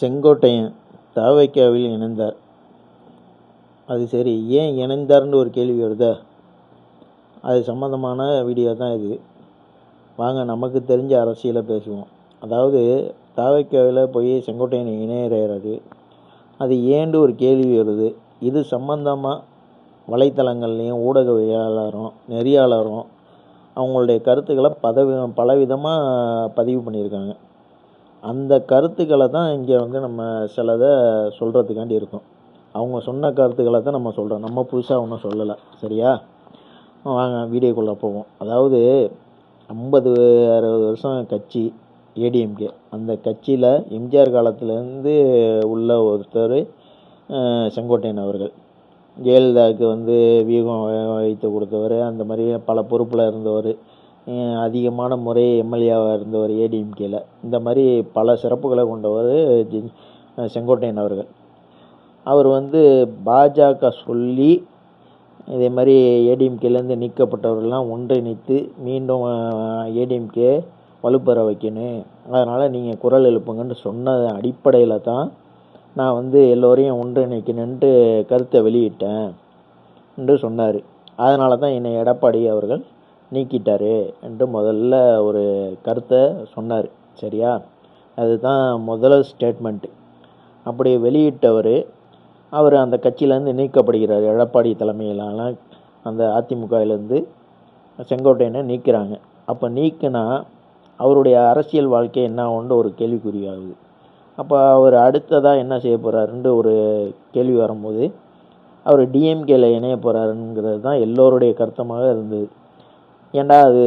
செங்கோட்டையன் தாவைக்காவில் இணைந்தார். அது சரி ஏன் இணைந்தார்னு ஒரு கேள்வி வருதா? அது சம்மந்தமான வீடியோ தான் இது. வாங்க நமக்கு தெரிஞ்ச அரசியலை பேசுவோம். அதாவது தாவைக்காவில் போய் செங்கோட்டையன் இணையறாரு. அது ஏண்டு ஒரு கேள்வி வருது. இது சம்பந்தமாக வலைத்தளங்கள்லேயும் ஊடகவியலாளரும் நெறியாளரும் அவங்களுடைய கருத்துக்களை பதவி பலவிதமாக பதிவு பண்ணியிருக்காங்க. அந்த கருத்துக்களை தான் இங்கே வந்து நம்ம சிலதை சொல்கிறதுக்காண்டி இருக்கோம். அவங்க சொன்ன கருத்துக்களை தான் நம்ம சொல்கிறோம் நம்ம புதுசாக ஒன்றும் சொல்லலை. சரியா? வாங்க வீடியோக்குள்ளே போவோம். அதாவது ஐம்பது அறுபது வருஷம் கட்சி ஏடிஎம்கே அந்த கட்சியில் எம்ஜிஆர் காலத்துலேருந்து உள்ள ஒருத்தர் செங்கோட்டையன் அவர்கள். ஜெயலலிதாவுக்கு வந்து வியூகம் வைத்து கொடுத்தவர் அந்த மாதிரி பல பொறுப்பில் இருந்தவர். அதிகமான முறை எம்எல்ஏவாக இருந்தவர் ஏடிஎம்கேயில் இந்த மாதிரி பல சிறப்புகளை கொண்டவர் ஜி- செங்கோட்டையன் அவர்கள். அவர் வந்து பாஜக சொல்லி இதே மாதிரி ஏடிஎம்கேலேருந்து நீக்கப்பட்டவர்கள்லாம் ஒன்றிணைத்து மீண்டும் ஏடிஎம்கே வலுப்பெற வைக்கணும். அதனால் நீங்கள் குரல் எழுப்புங்கன்னு சொன்ன அடிப்படையில் தான் நான் வந்து எல்லோரையும் ஒன்றிணைக்கணுன்ட்டு கருத்தை வெளியிட்டேன் என்று சொன்னார். அதனால தான் என்னை எடப்பாடி அவர்கள் நீக்கிட்டார் என்று முதல்ல ஒரு கருத்தை சொன்னார். சரியா? அதுதான் முதல் ஸ்டேட்மெண்ட்டு அப்படி வெளியிட்டவர் அவர் அந்த கட்சியிலேருந்து நீக்கப்படுகிறார். எடப்பாடி தலைமையிலான அந்த அதிமுகவிலேருந்து செங்கோட்டையனை நீக்கிறாங்க. அப்போ நீக்கினா அவருடைய அரசியல் வாழ்க்கை என்ன ஆகும்னு ஒரு கேள்விக்குறியாகுது அப்போ அவர் அடுத்ததாக என்ன செய்ய போகிறாருன்ட்டு ஒரு கேள்வி வரும்போது அவர் டிஎம்கேல இணைய போகிறாருங்கிறது தான் எல்லோருடைய கருத்தமாக இருந்தது. ஏன்டா அது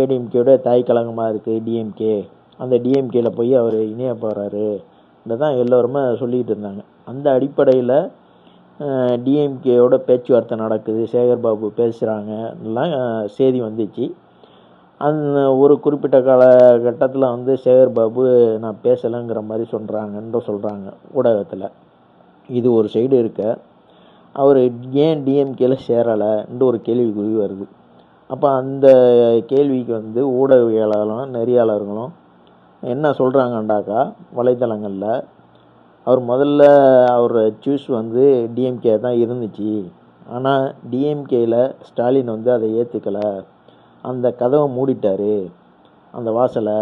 ஏடிஎம்கேயோட தாய் கழகமாக இருக்குது டிஎம்கே அந்த டிஎம்கேயில் போய் அவர் இணைய போகிறாரு தான் எல்லோருமே சொல்லிக்கிட்டு இருந்தாங்க. அந்த அடிப்படையில் டிஎம்கேயோட பேச்சுவார்த்தை நடக்குது. சேகர்பாபு பேசுகிறாங்க எல்லாம் செய்தி வந்துச்சு. அந்த ஒரு குறிப்பிட்ட காலகட்டத்தில் வந்து சேகர் பாபு நான் பேசலைங்கிற மாதிரி சொல்கிறாங்கன்ற சொல்கிறாங்க ஊடகத்தில். இது ஒரு சைடு இருக்க. அவர் ஏன் டிஎம்கேல சேரலைன்ற ஒரு கேள்விக்குறி வருது. அப்போ அந்த கேள்விக்கு வந்து ஊடகவியலாளரும் நெறியாளர்களும் என்ன சொல்கிறாங்கண்டாக்கா வலைத்தளங்களில் அவர் முதல்ல அவர் சூஸ் வந்து டிஎம்கே தான் இருந்துச்சு. ஆனால் டிஎம்கேயில் ஸ்டாலின் வந்து அதை ஏற்றுக்கலை அந்த கதவை மூடிட்டார் அந்த வாசலை.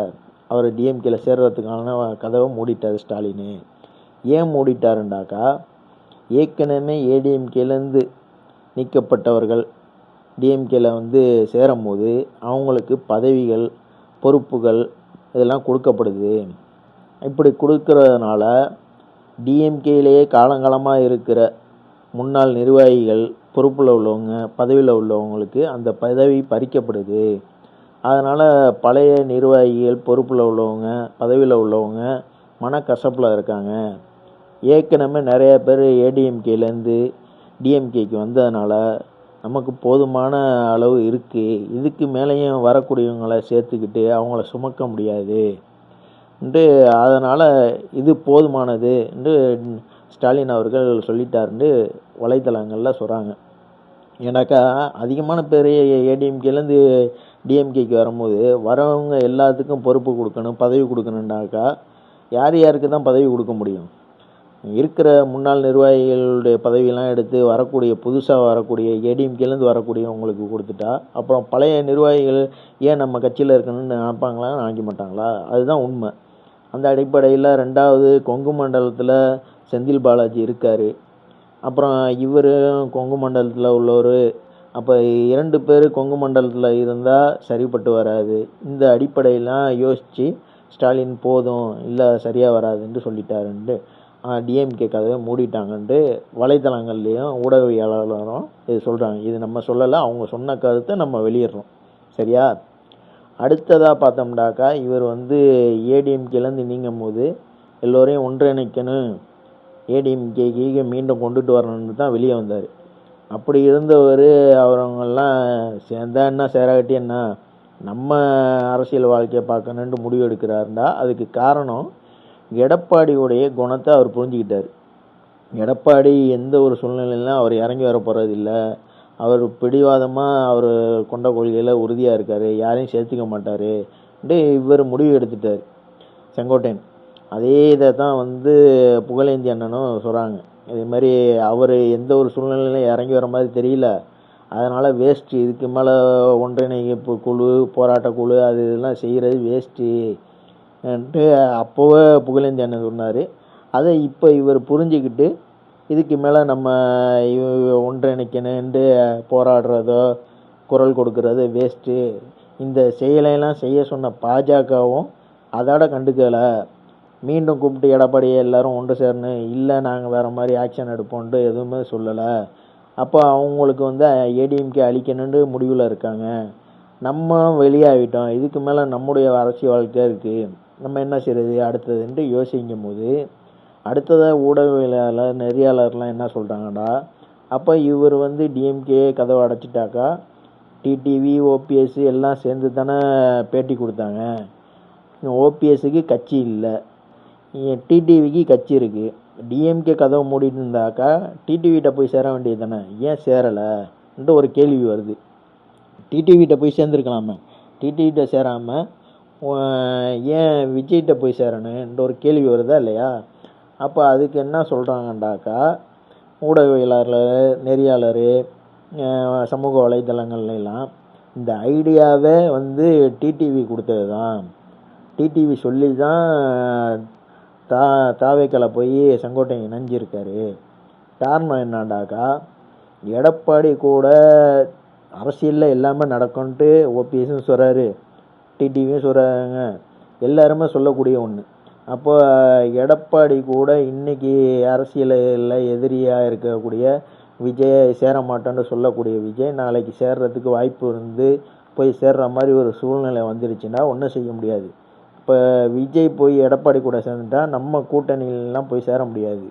அவர் டிஎம்கேயில் சேர்றதுக்கான கதவை மூடிட்டார் ஸ்டாலின். ஏன் மூடிட்டாருண்டாக்கா ஏற்கனவே ஏடிஎம்கேலேருந்து நீக்கப்பட்டவர்கள் டிஎம்கேல வந்து சேரும்போது அவங்களுக்கு பதவிகள் பொறுப்புகள் இதெல்லாம் கொடுக்கப்படுது. இப்படி கொடுக்கறதுனால டிஎம்கேலேயே காலங்காலமாக இருக்கிற முன்னாள் நிர்வாகிகள் பொறுப்பில் உள்ளவங்க பதவியில் உள்ளவங்களுக்கு அந்த பதவி பறிக்கப்படுது. அதனால் பழைய நிர்வாகிகள் பொறுப்பில் உள்ளவங்க பதவியில் உள்ளவங்க மனக்கசப்பில் இருக்காங்க. ஏற்கனவே நிறையா பேர் ஏடிஎம்கேலேருந்து டிஎம்கேக்கு வந்ததுனால நமக்கு போதுமான அளவு இருக்குது இதுக்கு மேலேயும் வரக்கூடியவங்களை சேர்த்துக்கிட்டு அவங்கள சுமக்க முடியாது. என்று அதனால் இது போதுமானது என்று ஸ்டாலின் அவர்கள் சொல்லிட்டாருன்னு வலைத்தளங்களில் சொல்கிறாங்க ஏன்னாக்கா அதிகமான பேர் ஏடிஎம்கேலேருந்து டிஎம்கேக்கு வரும்போது வரவங்க எல்லாத்துக்கும் பொறுப்பு கொடுக்கணும் பதவி கொடுக்கணுன்னாக்கா யார் யாருக்கு தான் பதவி கொடுக்க முடியும்? இருக்கிற முன்னாள் நிர்வாகிகளுடைய பதவியெல்லாம் எடுத்து வரக்கூடிய புதுசாக வரக்கூடிய ஏடிஎம்கேலேருந்து வரக்கூடியவங்களுக்கு கொடுத்துட்டா அப்புறம் பழைய நிர்வாகிகள் ஏன் நம்ம கட்சியில் இருக்கணும்னு நினைப்பாங்களா நினைக்க மாட்டாங்களா? அதுதான் உண்மை. அந்த அடிப்படையில் ரெண்டாவது கொங்கு மண்டலத்தில் செந்தில் பாலாஜி இருக்கார். அப்புறம் இவர் கொங்கு மண்டலத்தில் உள்ளவர். அப்போ இரண்டு பேர் கொங்கு மண்டலத்தில் இருந்தால் சரிப்பட்டு வராது. இந்த அடிப்படையெல்லாம் யோசித்து ஸ்டாலின் போதும் இல்லை சரியாக வராதுன்ட்டு சொல்லிட்டாருன்ட்டு. டிஎம்கே கதவை மூடிட்டாங்கன்ட்டு வலைத்தளங்கள்லேயும் ஊடகவியலாளரும் இது சொல்கிறாங்க இது நம்ம சொல்லலை அவங்க சொன்ன கருத்தை நம்ம வெளியிடுறோம். சரியா? அடுத்ததாக பார்த்தோம்னாக்கா இவர் வந்து ஏடிஎம்கேலேருந்து நீங்கும் போது எல்லோரையும் ஒன்றிணைக்கணும். ஏடிஎம்கே ஏடிஎம்கேக்கு மீண்டும் கொண்டுட்டு வரணும்னு தான் வெளியே வந்தார். அப்படி இருந்தவர் அவங்கெல்லாம் சேர்ந்தா என்ன சேராகட்டி என்ன? நம்ம அரசியல் வாழ்க்கையை பார்க்கணுன்ட்டு முடிவு எடுக்கிறாருந்தா அதுக்கு காரணம் எடப்பாடியுடைய குணத்தை அவர் புரிஞ்சுக்கிட்டார். எடப்பாடி எந்த ஒரு சூழ்நிலையிலும் அவர் இறங்கி வர போகிறதில்ல அவர் பிடிவாதமாக அவர் கொண்ட கொள்கையில் உறுதியாக இருக்கார். யாரையும் சேர்த்துக்க மாட்டார். இவர் முடிவு எடுத்துட்டார். செங்கோட்டையன். அதே இதை தான் வந்து புகழேந்தி அண்ணனும் சொல்கிறாங்க இதே மாதிரி அவர் எந்த ஒரு சூழ்நிலையிலும் இறங்கி வர மாதிரி தெரியல. அதனால் வேஸ்ட்டு இதுக்கு மேலே ஒன்றிணைப்பு குழு போராட்ட குழு அது இதெல்லாம் செய்கிறது வேஸ்ட்டு அப்போவே புகழேந்தி அண்ணன் சொன்னார். அதை இப்போ இவர் புரிஞ்சுக்கிட்டு இதுக்கு மேலே நம்ம இவ- ஒன்றிணைக்கணுன்ட்டு போராடுறதோ குரல் கொடுக்கறது வேஸ்ட்டு இந்த செயலையெல்லாம் செய்ய சொன்ன பாஜகவும் அதோட கண்டுக்கலை. மீண்டும் கூப்பிட்டு எடப்பாடியை எல்லாரும் ஒன்று சேரணும். இல்லை நாங்கள் வேறு மாதிரி ஆக்ஷன் எடுப்போன்ட்டு எதுவுமே சொல்லலை. அப்போ அவங்களுக்கு வந்து ஏடிஎம்கே அழிக்கணுன்ட்டு முடிவில் இருக்காங்க. நம்ம வெளியாகிட்டோம் இதுக்கு மேலே நம்முடைய அரசியல் வாழ்க்கை இருக்குது நம்ம என்ன செய்கிறது அடுத்ததுன்ட்டு யோசிக்கும் போது அடுத்ததாக ஊடகவியலாளர் நெறியாளர்லாம் என்ன சொல்கிறாங்கடா அப்போ இவர் வந்து டிஎம்கே கதவை அடைச்சிட்டாக்கா டிடிவி ஓபிஎஸ் எல்லாம் சேர்ந்து தானே பேட்டி கொடுத்தாங்க. ஓபிஎஸ்க்கு கட்சி இல்லை. டிடிவிக்கு கட்சி இருக்குது டிஎம்கே கதவை மூடிட்டு இருந்தாக்கா டிடிவிட்ட போய் சேர வேண்டியது தானே? ஏன் சேரலைன்ட்டு ஒரு கேள்வி வருது. டிடிவிட்ட போய் சேர்ந்துருக்கலாமே. டிடிவிட்ட சேராமல் ஏன் விஜய்கிட்ட போய் சேரணுன்ற ஒரு கேள்வி வருதா இல்லையா? அப்போ அதுக்கு என்ன சொல்கிறாங்கண்டாக்கா ஊடகவியலாளர் நெறியாளர் சமூக வலைதளங்கள்லாம் எல்லாம் இந்த ஐடியாவே வந்து டிடிவி கொடுத்தது தான் டிடிவி சொல்லி தான் தா தாவேக்கலை போய் செங்கோட்டை இணைஞ்சிருக்காரு. காரணம் என்னடாக்கா எடப்பாடி கூட அரசியலில் எல்லாமே நடக்கும்ன்ட்டு ஓபிஎஸும் சொல்கிறாரு டிடிவியும் சொல்கிறாங்க எல்லாருமே சொல்லக்கூடிய ஒன்று அப்போ எடப்பாடி கூட இன்னைக்கு அரசியலில் எதிரியாக இருக்கக்கூடிய விஜய் சேர மாட்டேன்னு சொல்லக்கூடிய விஜய் நாளைக்கு சேர்றதுக்கு வாய்ப்பு இருந்து போய் சேர்ற மாதிரி ஒரு சூழ்நிலை வந்துருச்சுன்னா ஒன்றும் செய்ய முடியாது. இப்போ விஜய் போய் எடப்பாடி கூட சேர்ந்துட்டா நம்ம கூட்டணியிலலாம் போய் சேர முடியாது.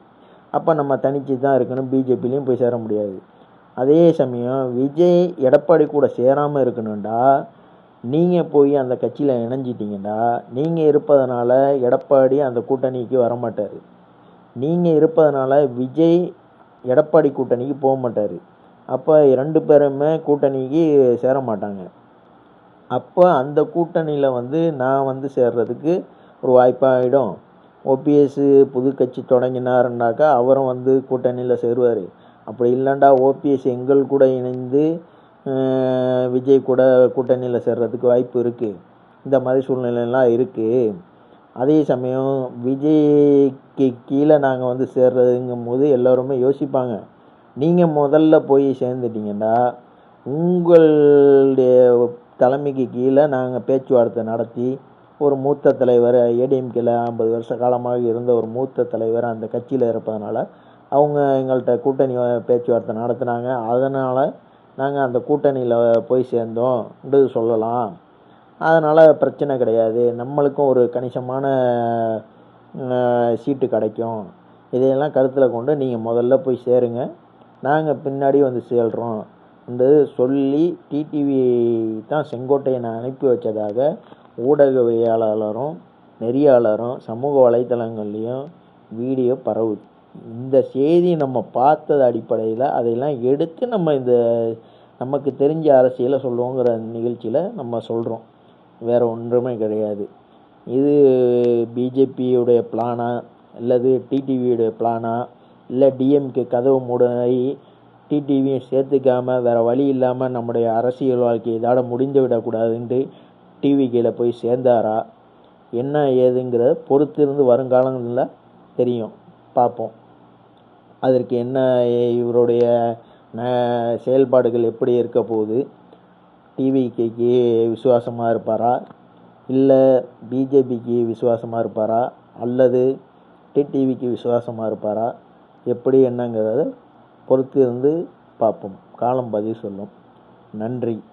அப்போ நம்ம தனிச்சு தான் இருக்கணும் பிஜேபிலையும் போய் சேர முடியாது. அதே சமயம் விஜய் எடப்பாடி கூட சேராமல் இருக்கணும்டா நீங்கள் போய் அந்த கட்சியில் இணைஞ்சிட்டிங்கன்னா நீங்கள் இருப்பதனால எடப்பாடி அந்த கூட்டணிக்கு வர மாட்டார் நீங்கள் இருப்பதனால விஜய் எடப்பாடி கூட்டணிக்கு போக மாட்டார் அப்போ ரெண்டு பேருமே கூட்டணிக்கு சேர மாட்டாங்க அப்போ அந்த கூட்டணியில் வந்து நான் வந்து சேர்றதுக்கு ஒரு வாய்ப்பாகிடும் ஓபிஎஸ் புது கட்சி தொடங்கினாருன்னாக்கா அவரும் வந்து கூட்டணியில் சேருவார். அப்படி இல்லைண்டா ஓபிஎஸ் எங்கள் கூட இணைந்து விஜய் கூட கூட்டணியில் சேர்றதுக்கு வாய்ப்பு இருக்குது இந்த மாதிரி சூழ்நிலைலாம் இருக்குது அதே சமயம் விஜய்க்கு கீழே நாங்கள் வந்து சேர்றதுங்கும் போது எல்லோருமே யோசிப்பாங்க. நீங்கள் முதல்ல போய் சேர்ந்துட்டீங்கன்னா உங்களுடைய தலைமைக்கு கீழே நாங்கள் பேச்சுவார்த்தை நடத்தி ஒரு மூத்த தலைவர் ஏடிஎம்கேல ஐம்பது வருஷ காலமாக இருந்த ஒரு மூத்த தலைவர் அந்த கட்சியில் இருப்பதனால அவங்க எங்கள்கிட்ட கூட்டணி பேச்சுவார்த்தை நடத்துனாங்க. அதனால் நாங்கள் அந்த கூட்டணியில் போய் சேர்ந்தோம்ன்றது சொல்லலாம். அதனால் பிரச்சனை கிடையாது. நம்மளுக்கும் ஒரு கணிசமான சீட்டு கிடைக்கும். இதையெல்லாம் கருத்தில் கொண்டு நீங்கள் முதல்ல போய் சேருங்க. நாங்கள் பின்னாடி வந்து சேர்றோம். என்று சொல்லி டிடிவி தான் செங்கோட்டையனை அனுப்பி வச்சதாக ஊடகவியலாளரும் நெறியாளரும் சமூக வலைத்தளங்கள்லேயும் வீடியோ பரவு இந்த செய்தி நம்ம பார்த்தது அடிப்படையில் அதையெல்லாம் எடுத்து நம்ம இந்த நமக்கு தெரிஞ்ச அரசியலை சொல்லுவோங்கிற நிகழ்ச்சியில் நம்ம சொல்கிறோம் வேறு ஒன்றுமே கிடையாது. இது பிஜேபியுடைய பிளானா அல்லது டிடிவியுடைய பிளானா இல்லை டிஎம்கே கதவு மூடி டிடிவியும் சேர்த்துக்காமல் வேறு வழி இல்லாமல் நம்முடைய அரசியல் வாழ்க்கை இதோட முடிந்து விடக்கூடாதுன்ட்டு டிவி கீழே போய் சேர்ந்தாரா? என்ன ஏதுங்கிறத பொறுத்திருந்து வருங்காலங்களில் தெரியும். பார்ப்போம். அதற்கு என்ன இவருடைய செயல்பாடுகள் எப்படி இருக்க போகுது? டிவிகேக்கு விசுவாசமாக இருப்பாரா? இல்லை பிஜேபிக்கு விசுவாசமாக இருப்பாரா? அல்லது டிடிவிக்கு விசுவாசமாக இருப்பாரா? எப்படி என்னங்கிறத பொறுத்து இருந்து பார்ப்போம். காலம் பதில் சொல்லும். நன்றி.